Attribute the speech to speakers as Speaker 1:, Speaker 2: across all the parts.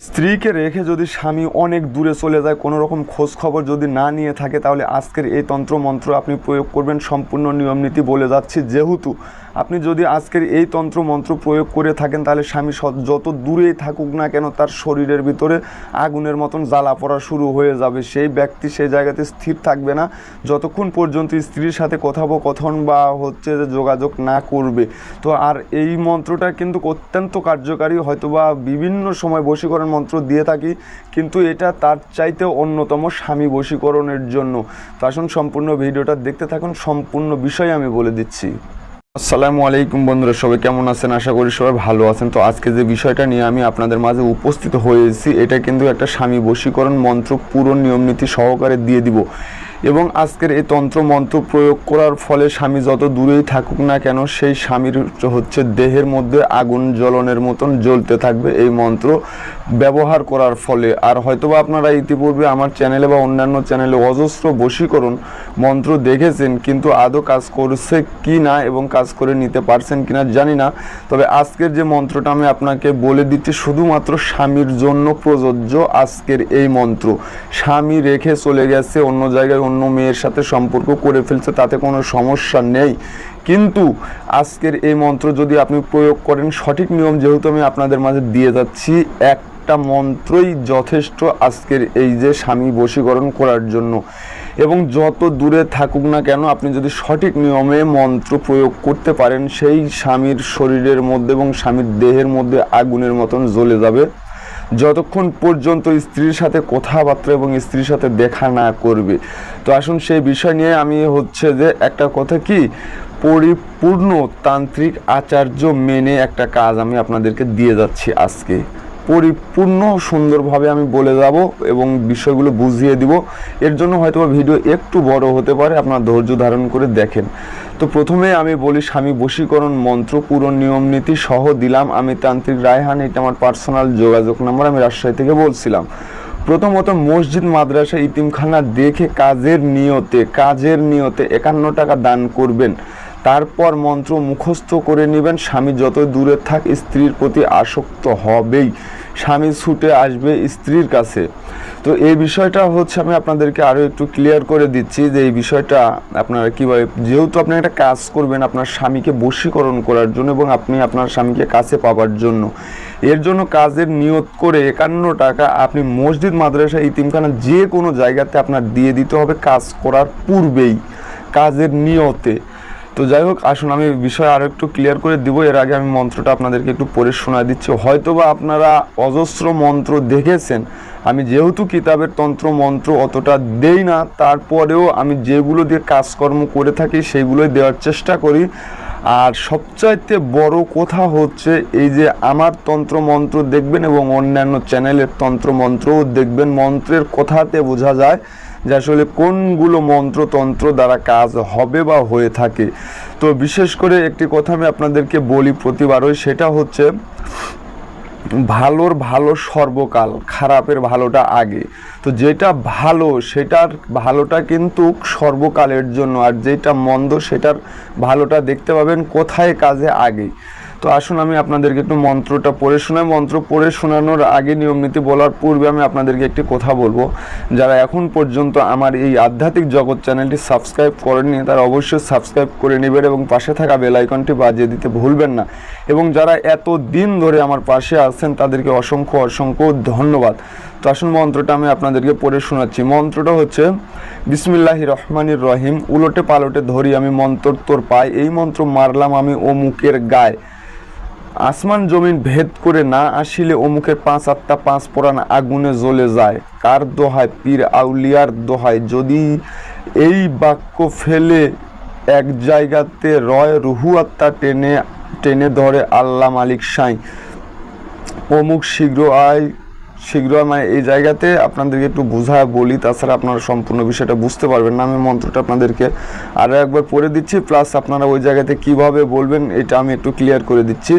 Speaker 1: স্ত্রীকে রেখে যদি স্বামী অনেক দূরে চলে যায়, কোনো রকম খোঁজ খবর যদি না নিয়ে থাকে, তাহলে আজকের এই তন্ত্র মন্ত্র আপনি প্রয়োগ করবেন, সম্পূর্ণ নিয়ম নীতি বলে যাচ্ছি। যেহেতু আপনি যদি আজকের এই তন্ত্র মন্ত্র প্রয়োগ করে থাকেন, তাহলে স্বামী যত দূরেই থাকুক না কেন, তার শরীরের ভিতরে আগুনের মতন জ্বালা পড়া শুরু হয়ে যাবে। সেই ব্যক্তি সেই জায়গাতে স্থির থাকবে না। যতক্ষণ পর্যন্ত স্ত্রীর সাথে কথোপকথন বা হচ্ছে যে যোগাযোগ না করবে। তো আর এই মন্ত্রটা কিন্তু অত্যন্ত কার্যকারী। হয়তোবা বিভিন্ন সময় বশীকরণ মন্ত্র দিয়ে থাকি, কিন্তু এটা তার চাইতে অন্যতম স্বামী বশীকরণের জন্য। তো আসুন, সম্পূর্ণ ভিডিওটা দেখতে থাকুন। সম্পূর্ণ বিষয় আমি বলে দিচ্ছি। আসসালামু আলাইকুম বন্ধুরা, সবাই কেমন আছেন? আশা করি সবাই ভালো আছেন। তো আজকে যে বিষয়টা নিয়ে আমি আপনাদের মাঝে উপস্থিত হয়েছি, এটা কিন্তু একটা স্বামী বশীকরণ মন্ত্র পুরো নিয়ম নীতি সহকারে দিয়ে দিব। এবং আজকের এই তন্ত্র মন্ত্র প্রয়োগ করার ফলে স্বামী যত দূরেই থাকুক না কেন, সেই স্বামীর হচ্ছে দেহের মধ্যে আগুন জ্বলনের মতন জ্বলতে থাকবে এই মন্ত্র ব্যবহার করার ফলে। আর হয়তোবা আপনারা ইতিপূর্বে আমার চ্যানেলে বা অন্যান্য চ্যানেলে অজস্র বশীকরণ মন্ত্র দেখেছেন, কিন্তু আদৌ কাজ করছে কি না এবং কাজ করে নিতে পারছেন কিনা জানি না। তবে আজকের যে মন্ত্রটা আমি আপনাকে বলে দিচ্ছি, শুধুমাত্র স্বামীর জন্য প্রযোজ্য আজকের এই মন্ত্র। স্বামী রেখে চলে গেছে অন্য জায়গায় অন্য মেয়ের সাথে সম্পর্ক করে ফেলছে, তাতে কোনো সমস্যা নেই। কিন্তু আজকের এই মন্ত্র যদি আপনি প্রয়োগ করেন, সঠিক নিয়ম যেহেতু আমি আপনাদের মাঝে দিয়ে যাচ্ছি, একটা মন্ত্রই যথেষ্ট আজকের এই যে স্বামী বশীকরণ করার জন্য। এবং যত দূরে থাকুক না কেন, আপনি যদি সঠিক নিয়মে মন্ত্র প্রয়োগ করতে পারেন, সেই স্বামীর শরীরের মধ্যে এবং স্বামীর দেহের মধ্যে আগুনের মতন জ্বলে যাবে। যতক্ষণ পর্যন্ত স্ত্রীর সাথে কথাবার্তা এবং স্ত্রীর সাথে দেখা না করবে। তো আসুন সেই বিষয় নিয়ে আমি হচ্ছে যে একটা কথা কি, পরিপূর্ণ তান্ত্রিক আচার্য মেনে একটা কাজ আমি আপনাদেরকে দিয়ে যাচ্ছি আজকে। পরিপূর্ণ সুন্দরভাবে আমি বলে যাব এবং বিষয়গুলো বুঝিয়ে দিব। এর জন্য হয়তো ভিডিও একটু বড় হতে পারে, আপনার ধৈর্য ধারণ করে দেখেন। তো প্রথমে আমি বলি স্বামী বশীকরণ মন্ত্র, পুরো নিয়ম নীতি সহ দিলাম। আমি তান্ত্রিক রায়হান, এটা আমার পার্সোনাল যোগাযোগ নাম্বার আমি রাজশাহী থেকে বলছিলাম। প্রথমত মসজিদ, মাদ্রাসা, ইতিমখানা দেখে কাজের নিয়তে কাজের নিয়তে একান্ন টাকা দান করবেন। তারপর মন্ত্র মুখস্থ করে নেবেন। স্বামী যত দূরে থাক, স্ত্রীর প্রতি আসক্ত হবেই। স্বামী ছুটে আসবে স্ত্রীর কাছে। তো এই বিষয়টা হচ্ছে আমি আপনাদেরকে আরও একটু ক্লিয়ার করে দিচ্ছি যে এই বিষয়টা আপনারা কীভাবে যেহেতু আপনি একটা কাজ করবেন আপনার স্বামীকে বশীকরণ করার জন্য এবং আপনি আপনার স্বামীকে কাছে পাওয়ার জন্য। এর জন্য কাজের নিয়ত করে একান্ন টাকা আপনি মসজিদ, মাদ্রাসা, ইতিমখানা যে কোনো জায়গাতে আপনার দিয়ে দিতে হবে কাজ করার পূর্বেই। কাজের নিয়তে। তো যাই হোক, আসুন, আমি বিষয় আরও একটু ক্লিয়ার করে দিব। এর আগে আমি মন্ত্রটা আপনাদেরকে একটু পড়ে শোনা দিচ্ছি। হয়তোবা আপনারা অজস্র মন্ত্র দেখেছেন। আমি যেহেতু কিতাবের তন্ত্র মন্ত্র অতটা দেই না, তারপরেও আমি যেগুলো দিয়ে কাজকর্ম করে থাকি, সেইগুলোই দেওয়ার চেষ্টা করি। আর সবচাইতে বড় কথা হচ্ছে, এই যে আমার তন্ত্র মন্ত্র দেখবেন এবং অন্যান্য চ্যানেলের তন্ত্র মন্ত্রও দেখবেন, মন্ত্রের কথাতে বোঝা যায় যে আসলে কোনগুলো মন্ত্রতন্ত্র দ্বারা কাজ হবে বা হয়ে থাকে। তো বিশেষ করে একটি কথা আমি আপনাদেরকে বলি প্রতিবারই, সেটা হচ্ছে ভালোর ভালো সর্বকাল, খারাপের ভালোটা আগে। তো যেটা ভালো, সেটার ভালোটা কিন্তু সর্বকালের জন্য, আর যেটা মন্দ, সেটার ভালোটা দেখতে পাবেন কোথায় কাজে আগে। তো আসুন আমি আপনাদেরকে একটু মন্ত্রটা পড়ে শোনাই। মন্ত্র পড়ে শোনানোর আগে নিয়ম নীতি বলার পূর্বে আমি আপনাদেরকে একটি কথা বলব। যারা এখন পর্যন্ত আমার এই আধ্যাত্মিক জগৎ চ্যানেলটি সাবস্ক্রাইব করেননি, তারা অবশ্যই সাবস্ক্রাইব করে নেবেন এবং পাশে থাকা বেল আইকনটি বাজিয়ে দিতে ভুলবেন না। এবং যারা এত দিন ধরে আমার পাশে আছেন, তাদেরকে অসংখ্য অসংখ্য ধন্যবাদ। তো আসুন মন্ত্রটা আমি আপনাদেরকে পড়ে শোনাচ্ছি। মন্ত্রটা হচ্ছে, বিসমিল্লাহি রহমানির রহিম, উলটে পালটে ধরি আমি মন্ত্র তোর পাই এই মন্ত্র মারলাম আমি ও মুখের গায়ে। আসমান জমিন ভেদ করে না আসিলে অমুকের পাঁচ আটটা পাঁচ পরাণ আগুনে জ্বলে যায়। কার দোহায় পীর আউলিয়ার দোহায় যদি এই বাক্য ফেলে, এক জায়গাতে রয় রুহু আত্মা টেনে টেনে ধরে আল্লাহ মালিক সাই। অমুক শীঘ্র আয়, শীঘ্র মানে এই জায়গাতে আপনাদেরকে একটু বোঝায় বলি, তাছাড়া আপনারা সম্পূর্ণ বিষয়টা বুঝতে পারবেন না। আমি মন্ত্রটা আপনাদেরকে আরও একবার পড়ে দিচ্ছি, প্লাস আপনারা ওই জায়গাতে কীভাবে বলবেন, এটা আমি একটু ক্লিয়ার করে দিচ্ছি।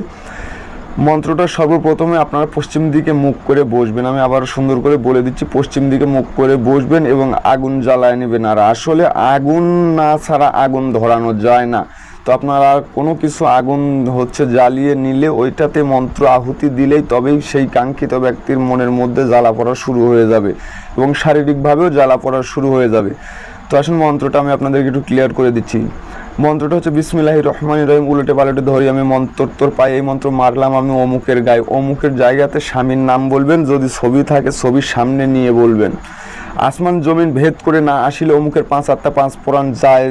Speaker 1: মন্ত্রটা সর্বপ্রথমে আপনারা পশ্চিম দিকে মুখ করে বসবেন। আমি আবার সুন্দর করে বলে দিচ্ছি, পশ্চিম দিকে মুখ করে বসবেন এবং আগুন জ্বালায় নেবেন আর আসলে আগুন না ছাড়া আগুন ধরানো যায় না। তো আপনারা কোনো কিছু আগুন হচ্ছে জ্বালিয়ে নিলে ওইটাতে মন্ত্র আহুতি দিলেই তবেই সেই কাঙ্ক্ষিত ব্যক্তির মনের মধ্যে জ্বালা পড়া শুরু হয়ে যাবে এবং শারীরিকভাবেও জ্বালা পড়া শুরু হয়ে যাবে। তো আসুন মন্ত্রটা আমি আপনাদেরকে একটু ক্লিয়ার করে দিচ্ছি। মন্ত্রটা হচ্ছে বিসমিল্লাহি রহমান রহিম উলটে পালটে ধরি আমি মন্ত্র তোর পাই এই মন্ত্র মারলাম আমি অমুকের গায়ে। অমুকের জায়গাতে স্বামীর নাম বলবেন, যদি ছবি থাকে ছবির সামনে নিয়ে বলবেন। আসমান জমিন ভেদ করে না আসিলে অমুকের পাঁচ আটটা পাঁচ পুরাণ যায়,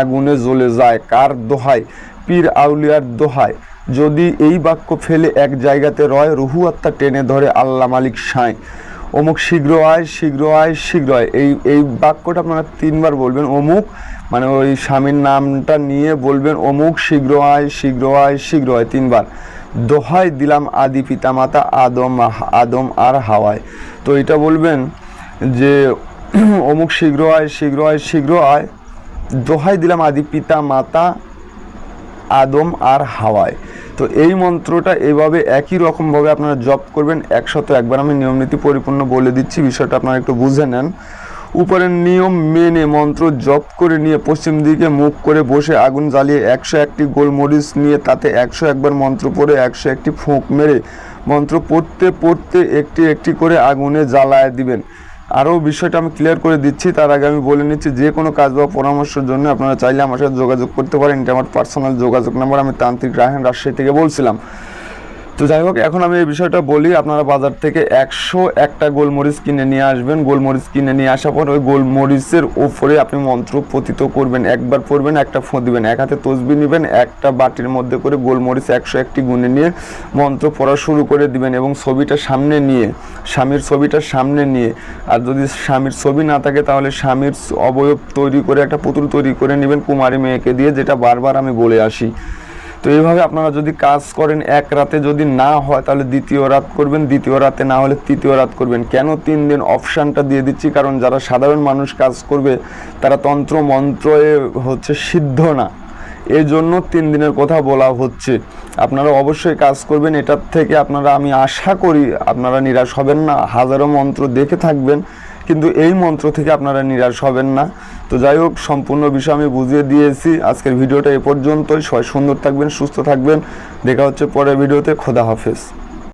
Speaker 1: আগুনে জ্বলে যায়। কার দোহায়? পীর আউলিয়ার দোহায়। যদি এই বাক্য ফেলে এক জায়গাতে রয়, রুহু আত্মা টেনে ধরে আল্লাহ মালিক সাঁয়। অমুক শীঘ্র আয় শীঘ্র আয় শীঘ্র আয়। এই এই বাক্যটা আপনারা তিনবার বলবেন, অমুক মানে ওই স্বামীর নামটা নিয়ে বলবেন, অমুক, শীঘ্র আয় শীঘ্র আয় শীঘ্র আয়, তিনবার। দোহাই দিলাম আদি পিতামাতা আদম আদম আর হাওয়ায়। তো এটা বলবেন যে, অমুক শীঘ্র আয় শীঘ্র আয় শীঘ্র আয়। দোহাই দিলাম আদি পিতা মাতা আদম আর হাওয়ায়। তো এই মন্ত্রটা এভাবে একই রকমভাবে আপনারা জপ করবেন একশত একবার আমি নিয়ম নীতি পরিপূর্ণ বলে দিচ্ছি, বিষয়টা আপনারা একটু বুঝে নেন। উপরের নিয়ম মেনে মন্ত্র জপ করে নিয়ে পশ্চিম দিকে মুখ করে বসে আগুন জ্বালিয়ে একশো একটি গোলমরিচ নিয়ে তাতে একশো একবার মন্ত্র পড়ে, একশো একটি ফোঁক মেরে মন্ত্র পড়তে পড়তে একটি একটি করে আগুনে জ্বালায় দিবেন। আরও বিষয়টা আমি ক্লিয়ার করে দিচ্ছি। তার আগে আমি বলে নিচ্ছি, যে কোনো কাজ বা পরামর্শের জন্য আপনারা চাইলে আমার সাথে যোগাযোগ করতে পারেন। এটা আমার পার্সোনাল যোগাযোগ নাম্বার আমি তান্ত্রিক রাহেন রাজশাহী থেকে বলছিলাম। তো যাই হোক, এখন আমি এই বিষয়টা বলি, আপনারা বাজার থেকে একশো একটা গোলমরিচ কিনে নিয়ে আসবেন। গোলমরিচ কিনে নিয়ে আসার পর ওই গোলমরিচের ওপরে আপনি মন্ত্র পতিত করবেন, একবার পড়বেন একটা ফোঁ দিবেন, এক হাতে তসবি নেবেন, একটা বাটির মধ্যে করে গোলমরিচ একশো একটি গুনে নিয়ে মন্ত্র পড়া শুরু করে দিবেন এবং ছবিটা সামনে নিয়ে, স্বামীর ছবিটা সামনে নিয়ে। আর যদি স্বামীর ছবি না থাকে, তাহলে স্বামীর অবয়ব তৈরি করে, একটা পুতুল তৈরি করে নেবেন কুমারী মেয়েকে দিয়ে, যেটা বারবার আমি বলে আসি। তো এইভাবে আপনারা যদি কাজ করেন এক রাতে যদি না হয়, তাহলে দ্বিতীয় রাত করবেন, দ্বিতীয় রাতে না হলে তৃতীয় রাত করবেন। কেন তিন দিন অপশানটা দিয়ে দিচ্ছি? কারণ যারা সাধারণ মানুষ কাজ করবে, তারা তন্ত্র মন্ত্রে হচ্ছে সিদ্ধ না। এই জন্য তিন দিনের কথা বলা হচ্ছে। আপনারা অবশ্যই কাজ করবেন। এটার থেকে আপনারা, আমি আশা করি আপনারা নিরাশ হবেন না। হাজারো মন্ত্র দেখে থাকবেন। কিন্তু এই মন্ত্র থেকে আপনারা নিরাশ হবেন না। তো যাই হোক, সম্পূর্ণ বিষয় আমি বুঝিয়ে দিয়েছি। আজকের ভিডিওটা এ পর্যন্তই। সবাই সুন্দর থাকবেন, সুস্থ থাকবেন। দেখা হচ্ছে পরের ভিডিওতে। খোদা হাফেজ।